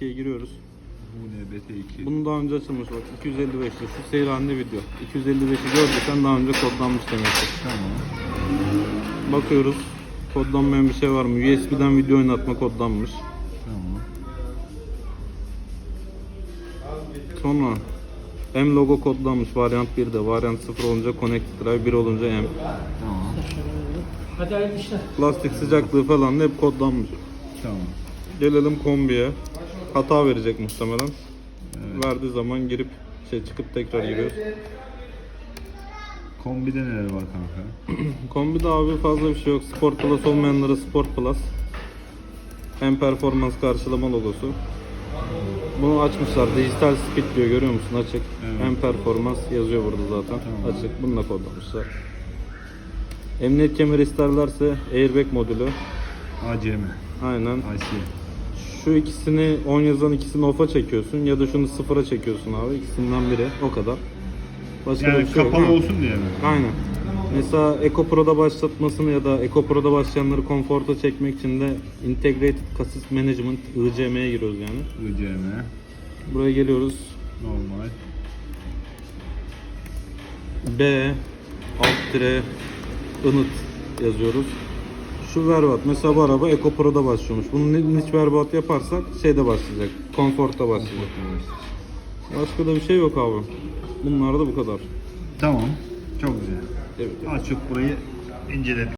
2'ye giriyoruz. Bu ne BT2? Bunu daha önce açılmış bak 255'li şu seyranlı video. 255'i gördüysen daha önce kodlanmış demektir. Tamam. Bakıyoruz kodlanmayan bir şey var mı? USB'den video oynatma kodlanmış. Tamam. Sonra M logo kodlanmış varyant 1'de. Varyant 0 olunca Connected Drive 1 olunca M. Tamam. Hadi hayırlı işler. Plastik sıcaklığı falan da hep kodlanmış. Tamam. Gelelim kombiye. Hata verecek muhtemelen. Evet. Verdiği zaman girip şey çıkıp tekrar giriyoruz. Kombide neler var kanka? Kombide abi fazla bir şey yok. Sport Plus olmayanlara Sport Plus. Hem performans karşılama logosu. Bunu açmışlar. Dijital speed diyor görüyor musun? Açık. Evet. Hem performans yazıyor burada zaten. Tamam. Açık. Bunu da kodlamışlar. Emniyet kemeri isterlerse airbag modülü. ACM. Aynen. IC. Şu ikisini 10 yazan ikisini off'a çekiyorsun ya da şunu sıfıra çekiyorsun abi. İkisinden biri. O kadar. Başka Yani bir şey yok. kapalı Ha. olsun diye mi? Aynen. Mesela Eco Pro'da başlatmasını ya da Eco Pro'da başlayanları konforta çekmek için de Integrated Assist Management ICM'ye giriyoruz yani. ICM. Buraya geliyoruz. Normal. B alt tire ınıt yazıyoruz. Şu verbat. Mesela bu araba Eco Pro'da başlıyormuş. Bunun hiç verbat yaparsak şeyde başlayacak. Konforta başlayacak. Başka da bir şey yok abi. Bunlar da bu kadar. Tamam. Çok güzel. Evet. Açıp burayı inceledik.